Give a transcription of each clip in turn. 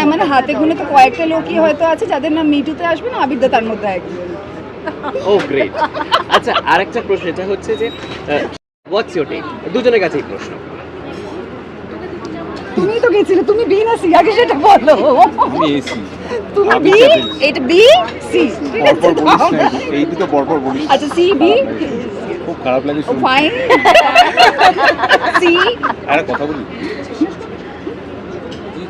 হ্যাঁ মানে হাতে গুনে তো কয়েকটা লোকই হয়তো আছে যাদের নাম মিটুতে আসবে না আবিদ্যা তার মধ্যে একজন ও গ্রেট আচ্ছা আরেকটা প্রশ্ন এটা হচ্ছে যে হোয়াটস ইউর টেক দুজনের কাছেই প্রশ্ন। তুমি তো গেছিলে তুমি বি না সি আগে সেটা বলো। তুমি বি। এটা বি সি এই দুটো পরপর বলিস আচ্ছা সি বি খুব খারাপ লাগে শুনে। ফাইন সি আরে কথা বলি।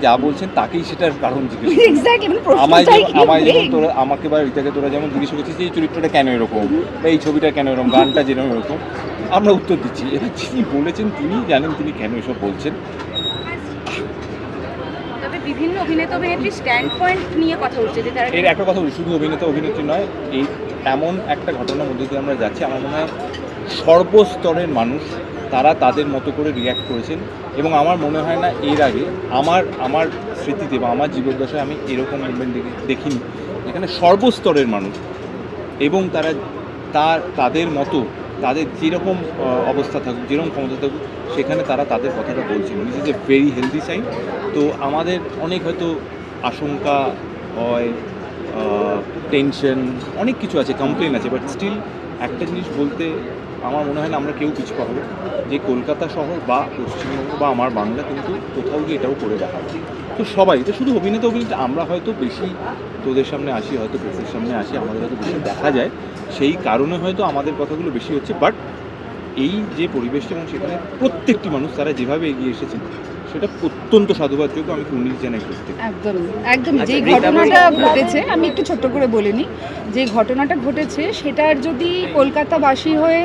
যা বলছেন তাকেই সেটার কারণ জিজ্ঞেস মানে আমায় আমায় যেমন তোরা আমাকে বা রিতাকে তোরা যেমন জিজ্ঞেস করছিস যে এই চরিত্রটা কেন এরকম? বা এই ছবিটা কেন এরকম? গানটা যেরকম এরকম? আমরা উত্তর দিচ্ছি। এবার যিনি বলেছেন তিনি জানেন তিনি কেন এসব বলছেন। বিভিন্ন অভিনেতা অভিনেত্রী স্ট্যান্ড পয়েন্ট নিয়ে কথা উঠছে যে তারা এর একটা কথা বলি শুধু অভিনেতা অভিনেত্রী নয় এই এমন একটা ঘটনার মধ্যে দিয়ে আমরা যাচ্ছি। আমার মনে হয় সর্বস্তরের মানুষ তারা তাদের মতো করে রিয়্যাক্ট করেছেন এবং আমার মনে হয় না এর আগে আমার আমার স্মৃতিতে বা আমার জীবদ্দশায় আমি এরকম মুভমেন্ট দেখিনি। এখানে সর্বস্তরের মানুষ এবং তারা তার তাদের মতো, তাদের যেরকম অবস্থা থাকুক, যেরকম ক্ষমতা থাকুক, সেখানে তারা তাদের কথাটা বলছেন this is a very healthy sign তো আমাদের অনেক হয়তো আশঙ্কা হয় টেনশন অনেক কিছু আছে কমপ্লেন আছে বাট স্টিল একটা জিনিস বলতে আমার মনে হয় না আমরা কেউ কিছু পাবো। যে কলকাতা শহর বা পশ্চিমবঙ্গ বা আমার বাংলা কিন্তু কোথাও গিয়ে এটাও করে দেখা তো সবাই তো শুধু অভিনেতা অভিনেতা আমরা হয়তো বেশি তোদের সামনে আসি, হয়তো তোদের সামনে আসি, আমাদের হয়তো বেশি দেখা যায়। সেই কারণে হয়তো আমাদের কথাগুলো বেশি হচ্ছে বাট এই যে পরিবেশটা এবং সেখানে প্রত্যেকটি মানুষ তারা যেভাবে এগিয়ে এসেছেন সেটা অত্যন্ত সাধুবাদযোগ্য আমি কুর্নিশ জানাই প্রত্যেক একদম একদম। আচ্ছা, যে ঘটনাটা ঘটেছে আমি একটু ছোট্ট করে বলিনি যে ঘটনাটা ঘটেছে সেটার যদি কলকাতাবাসী হয়ে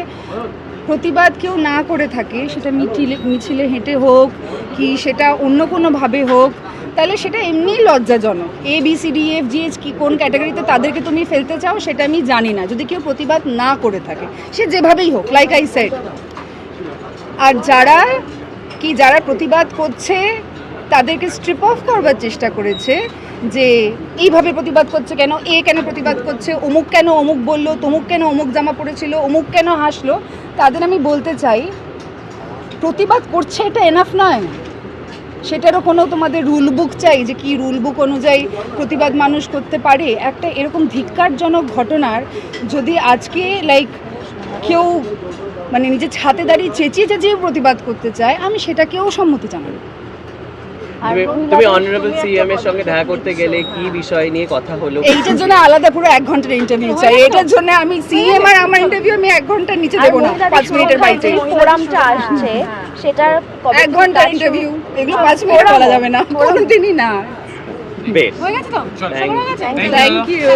প্রতিবাদ কেউ না করে থাকে সেটা মিছিলে মিছিলে হেঁটে হোক কি সেটা অন্য কোনোভাবে হোক তাহলে সেটা এমনিই লজ্জাজনক। A B C D F G H কি, কোন ক্যাটাগরিতে তাদেরকে তুমি ফেলতে চাও সেটা আমি জানি না। যদি কেউ প্রতিবাদ না করে থাকে, সে যেভাবেই হোক লাইক আই সেড আর যারা কি, যারা প্রতিবাদ করছে, তাদেরকে স্ট্রিপ অফ করবার চেষ্টা করেছে যে এইভাবে প্রতিবাদ করছে কেন, এ কেন প্রতিবাদ করছে, অমুক কেন অমুক বলল, তমুক কেন অমুক জামা পড়েছিল অমুক কেন হাসলো, তাদের আমি বলতে চাই, প্রতিবাদ করছে এটা এনাফ নয়। সেটারও কোনো তোমাদের রুল বুক চাই যে কি রুল বুক অনুযায়ী প্রতিবাদ মানুষ করতে পারে? একটা এরকম ধিক্কারজনক ঘটনার যদি আজকে লাইক কেউ মানে নিজের ছাতে দাঁড়িয়ে চেঁচিয়ে চেঁচিয়ে প্রতিবাদ করতে চায়, আমি সেটাকেও সম্মতি জানাই তুমি অনারেবল সিএম এর সঙ্গে দেখা করতে গেলে কি বিষয় নিয়ে কথা হলো? এইটার জন্য আলাদা পুরো এক ঘণ্টার ইন্টারভিউ চাই। এটার জন্য আমি সিএম আর আমার ইন্টারভিউ আমি এক ঘণ্টার নিচে দেবো না পাঁচ মিনিটের বাইরে ফোরামটা আসছে সেটার এক ঘণ্টার ইন্টারভিউ এগুলো পাঁচ মিনিট বলা যাবে না কোনোদিনই না। বেশ। হয়ে গেছে তো. Thank you